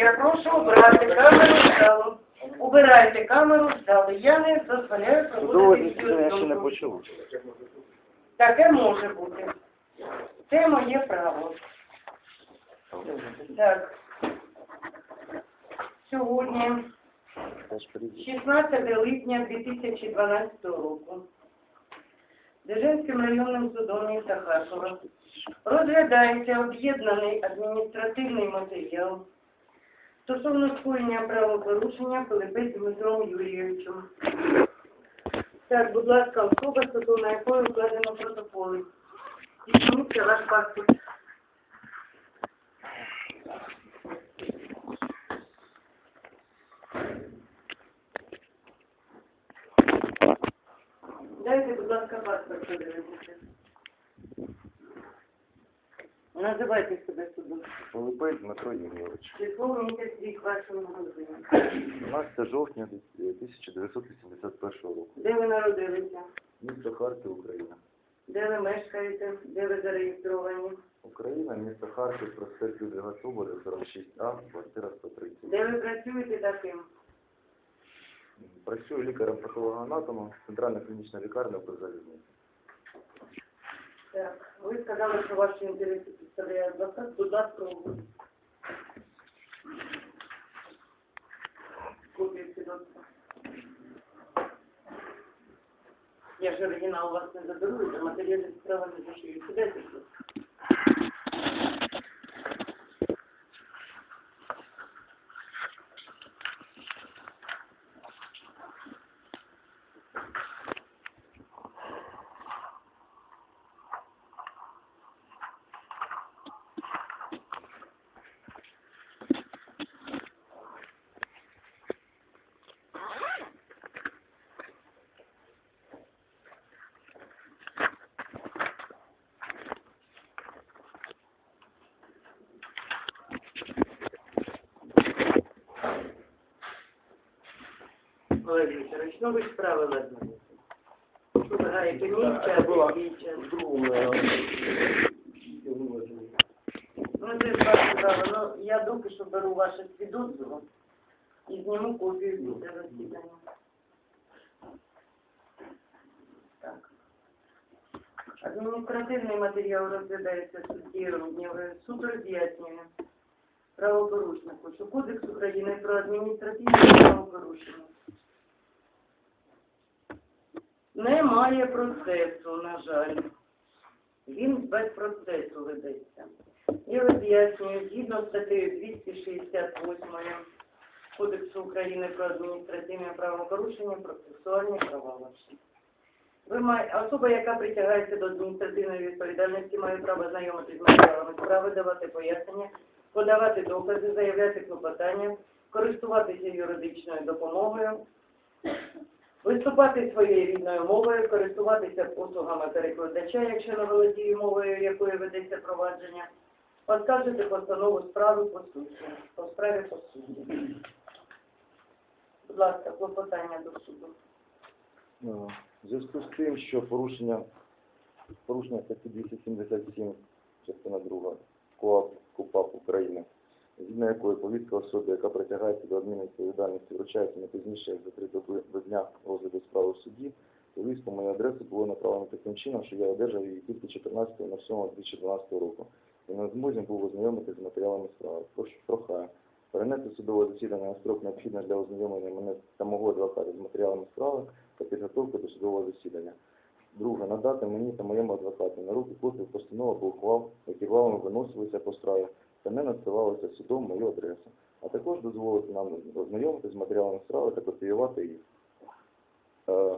Я прошу обрати камеру в залу. Убирайте камеру в залу. Я не дозволяю проводити засідання ще не почало. Таке може бути. Це моє право. Так. Сьогодні, 16 липня 2012 року, Держинським районним судом міста Харкова розглядається об'єднаний адміністративний матеріал стосовно скоєння правопорушення Пилипець Дмитром Юрійовичем. Так, будь ласка, особа, стосовно якої укладено протоколи. Візьміться ваш паспорт. Дайте, будь ласка, паспорт подивитися. Називайте себе судом. Пилипець Дмитро Юрійович. Число місяць рік вашого народження. 12 жовтня 1981 року. Де ви народилися? Місто Харків, Україна. Де ви мешкаєте? Де ви зареєстровані? Україна, місто Харків, проспект Людвіга Соболя, 46А, квартира 130. Де ви працюєте таким? Працюю лікарем патологоанатомом, центральна клінічна лікарня Укрзалізниці. Так, ви сказали, що ваші інтереси представляє адвокат. Будь ласка. Копію свідоцтва. Я ж оригінал у вас не заберу, за матеріали справа не зашию. Сідайте тут. Ну ви ж правила. Що ви гаєте мій час, який час? Ну, це ж ваше. Ну, я доки що беру ваше свідоцтво і зніму копію після засідання. Так. Адміністративний матеріал розглядається суддєю. Суд роз'яснює правопорушнику, що Кодекс України про адміністративні правопорушення немає процесу, на жаль. Він без процесу ведеться. І роз'яснюю, згідно статтею 268 Кодексу України про адміністративне правопорушення, процесуальні права особа, яка притягається до адміністративної відповідальності, має право знайомитися з матеріалами справи, давати пояснення, подавати докази, заявляти клопотання, користуватися юридичною допомогою, виступати своєю рідною мовою, користуватися послугами перекладача, якщо не володіє мовою, якою ведеться провадження, оскаржити постанову справи по суті, по справі по суті. Будь ласка, клопотання до суду. Е, В зв'язку з тим, що порушення, порушення статті 277, частина 2 КОАП, КУПАП України, згідно якої повістка особи, яка притягається до адмінвідповідальності, вручається не пізніше, як за три до дня розгляду справи в суді, повістка по мою адресу було направлено таким чином, що я одержав її тільки 14 на 7 2012 року. І на змозі був ознайомитися з матеріалами справи. Прошу, прохаю. Перенести судове засідання на строк необхідний для ознайомлення мене та мого адвоката з матеріалами справи та підготовки до судового засідання. Друге, надати мені та моєму адвокату на руки копію постанов або ухвал, які вами виносилися по справі та не надсилалися судом мою адресу, а також дозволити нам ознайомитися з матеріалами справи та копіювати їх. Е,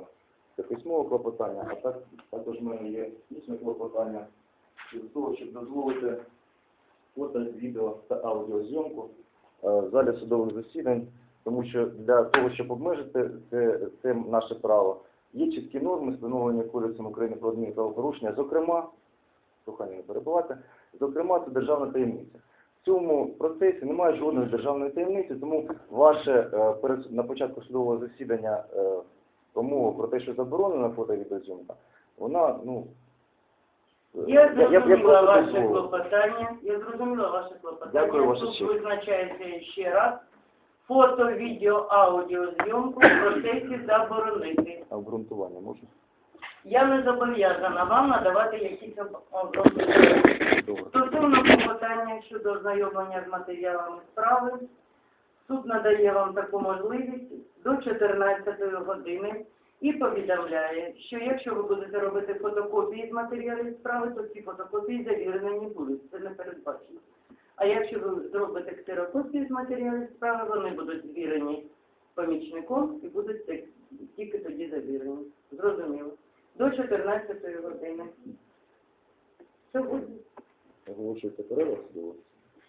Це письмове клопотання, а так, також в мене є дійсне клопотання для того, щоб дозволити фото, відео та аудіозйомку е, в залі судових засідань, тому що для того, щоб обмежити це, це наше право, є чіткі норми, встановлені Кодексом України про адмінправопорушення, зокрема, прохання не перебувати, зокрема, це державна таємниця. В цьому процесі немає жодної державної таємниці, тому ваше е, перед- на початку судового засідання е, промова про те, що заборонена фото відеозйомка, вона ну, Я я- зрозуміла ваше клопотання. Я зрозуміла ваше клопотання. Дякую, ваша Тут визначається ще раз. Фото, відео, аудіозйомку в процесі заборонити. А обґрунтування можна? Я не зобов'язана вам надавати якісь об- обґрунтування. Стосовно клопотання щодо ознайомлення з матеріалами справи, суд надає вам таку можливість до 14 години і повідомляє, що якщо ви будете робити фотокопії з матеріалів справи, то ці фотокопії завірені не будуть, це не передбачено. А якщо ви зробите ксерокопії з матеріалів справи, вони будуть звірені помічником і будуть тільки тоді завірені. Зрозуміло. До 14 години. Сьогодні. Оголошується перерва судова.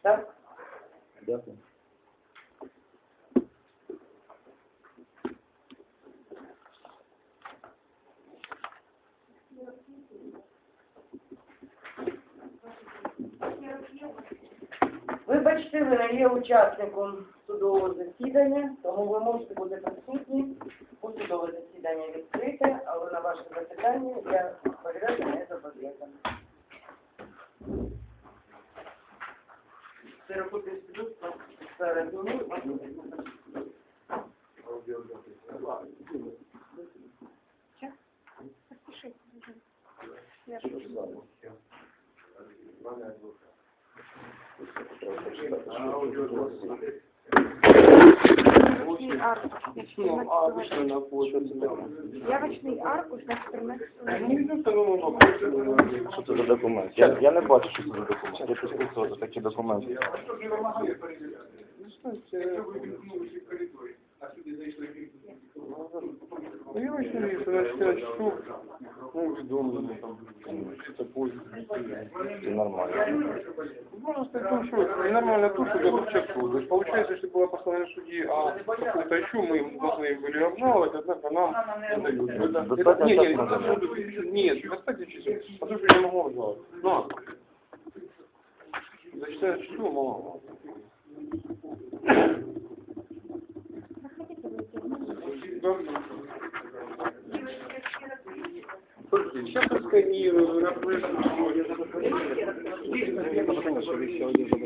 Так? Дякую. Вибачте, ви не є учасником судового засідання, тому ви можете бути присутні у судове засідання відкрите, але на ваше запитання я відповідати не зобов'язана. Ксерокопію свідоцтва зараз ну, Явочный аркуш на 14 Явочный аркуш на 14 Що це за документ? Я, я не бачу, що це за документ. Я підписував за такі документи. Ну, я очень вижу, на 14 часов, ну, ведомый, там, что-то позже. Це нормально. Можно сказать, ну, что это ненормально то, что я часов. То есть получается, если было послание судьи, а какую-то еще мы им должны были обжаловать, однако нам не дают. Это- это- Достаточно не, не, часов надо. это- Нет, достаточно часов, потому что я не могу обжаловать. Но за 14 часов мало. Gracias.